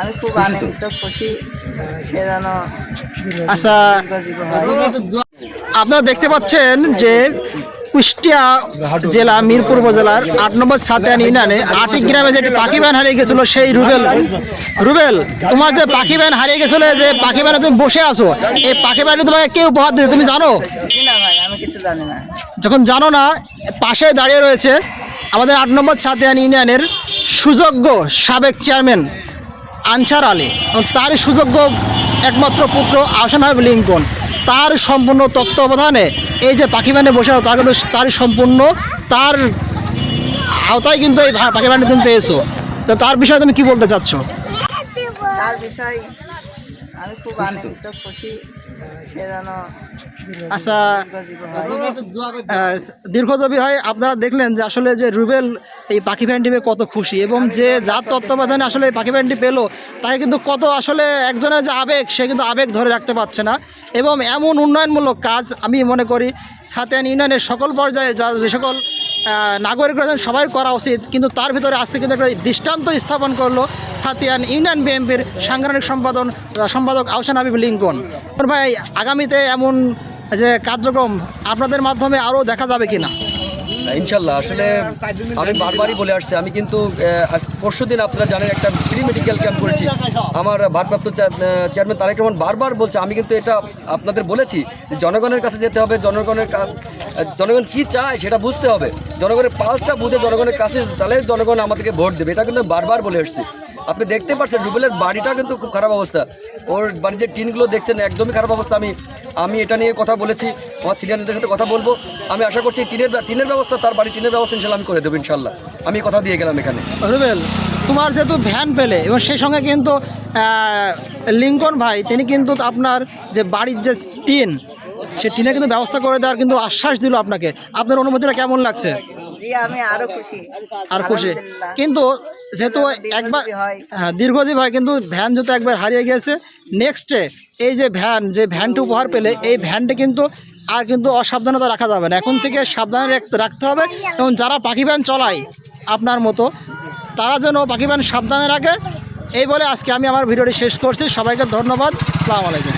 আমি খুব আনন্দিত খুশি। সে যেন আচ্ছা আপনারা দেখতে পাচ্ছেন যে কুষ্টিয়া জেলা মিরপুর উপজেলার আট নম্বর ছাতিয়ান ইউনিয়নে আটি গ্রামে যে পাখি ব্যান হারিয়ে গেছিল সেই রুবেল। রুবেল তোমার যে পাখি ব্যান হারিয়ে গেছিল যে পাখি ব্যানে তুমি বসে আছো এই পাখি ব্যানটি তোমাকে কেউ উপহার দিতে তুমি জানো? কি না ভাই আমি কিছু জানি না। যখন জানো না পাশে দাঁড়িয়ে রয়েছে আমাদের আট নম্বর ছাতিয়ান ইউনিয়নের সুযোগ্য সাবেক চেয়ারম্যান আনসার আলী। তারই সুযোগ্য একমাত্র পুত্র আহসান হাবিব লিঙ্কন। তার সম্পূর্ণ তত্ত্বাবধানে এই যে পাখি বসে তার কিন্তু তার সম্পূর্ণ তার আওতায় কিন্তু এই পাখি তুমি পেয়েছ। তো তার বিষয়ে তুমি কি বলতে চাচ্ছ? তার বিষয় আমি খুব আনন্দিত খুশি সে যেন আচ্ছা দীর্ঘজীবী হয়। হয় আপনারা দেখলেন যে আসলে যে রুবেল এই পাখি ভ্যানটি পেয়ে কত খুশি এবং যে যার তত্ত্বাবধানে আসলে এই পাখি ভ্যানটি পেল তাকে কিন্তু কত আসলে একজনের যে আবেগ সে কিন্তু আবেগ ধরে রাখতে পারছে না। এবং এমন উন্নয়নমূলক কাজ আমি মনে করি সাতিয়ান ইউনিয়নের সকল পর্যায়ে যার যে সকল আহ, নাগরিক রয়েছেন সবাই করা উচিত কিন্তু তার ভিতরে আজকে কিন্তু একটা দৃষ্টান্ত স্থাপন করল সাতিয়ান ইউনিয়ন বিএনপির সাংগঠনিক সম্পাদন সম্পাদক আহসান হাবিব লিঙ্কন। ভাই আগামীতে এমন যে কার্যক্রম আপনাদের মাধ্যমে আরও দেখা যাবে কিনা? ইনশাল্লাহ, আসলে আমি বারবারই বলে আসছি, আমি কিন্তু পরশু দিন আপনারা জানেন একটা ফ্রি মেডিকেল ক্যাম্প করেছি। আমার ভারপ্রাপ্ত চেয়ারম্যান তারেক রহমান বারবার বলছে, আমি কিন্তু এটা আপনাদের বলেছি যে জনগণের কাছে যেতে হবে, জনগণের জনগণ কি চায় সেটা বুঝতে হবে। জনগণের পালসটা বুঝে জনগণের কাছে, তাহলে জনগণ আমাদেরকে ভোট দেবে, এটা কিন্তু বারবার বলে এসেছি আপনি দেখতে পাচ্ছেন, রুবেলের বাড়িটা কিন্তু খুব খারাপ অবস্থা। ওর বাড়ির যে টিনগুলো দেখছেন, একদমই খারাপ অবস্থা। আমি আমি এটা নিয়ে কথা বলেছি, আমার সিনিয়রদের সাথে কথা বলব। আমি আশা করছি টিনের টিনের ব্যবস্থা, তার বাড়ি টিনের ব্যবস্থা ইনশাল্লাহ আমি করে দেবো, ইনশাল্লাহ। আমি কথা দিয়ে গেলাম এখানে। রুবেল, তোমার যেহেতু ভ্যান পেলে, এবং সেই সঙ্গে কিন্তু লিঙ্কন ভাই, তিনি কিন্তু আপনার যে বাড়ির যে টিন, সে টিনে কিন্তু ব্যবস্থা করে দেওয়ার কিন্তু আশ্বাস দিল আপনাকে। আপনার অনুমতিটা কেমন লাগছে? জি আমি আরও খুশি। আর খুশি। কিন্তু যেহেতু একবার হ্যাঁ। দীর্ঘজীবী হয় কিন্তু ভ্যান যেহেতু একবার হারিয়ে গিয়েছে নেক্সটে এই যে ভ্যান যে ভ্যানটি উপহার পেলে এই ভ্যানটি কিন্তু আর কিন্তু অসাবধানতা রাখা যাবে না। এখন থেকে সাবধানে রাখ- রাখতে হবে এবং যারা পাখি ভ্যান চলায় আপনার মতো তারা যেন পাখি ভ্যান সাবধানে রাখে। এই বলে আজকে আমি আমার ভিডিওটি শেষ করছি। সবাইকে ধন্যবাদ। আসসালামু আলাইকুম।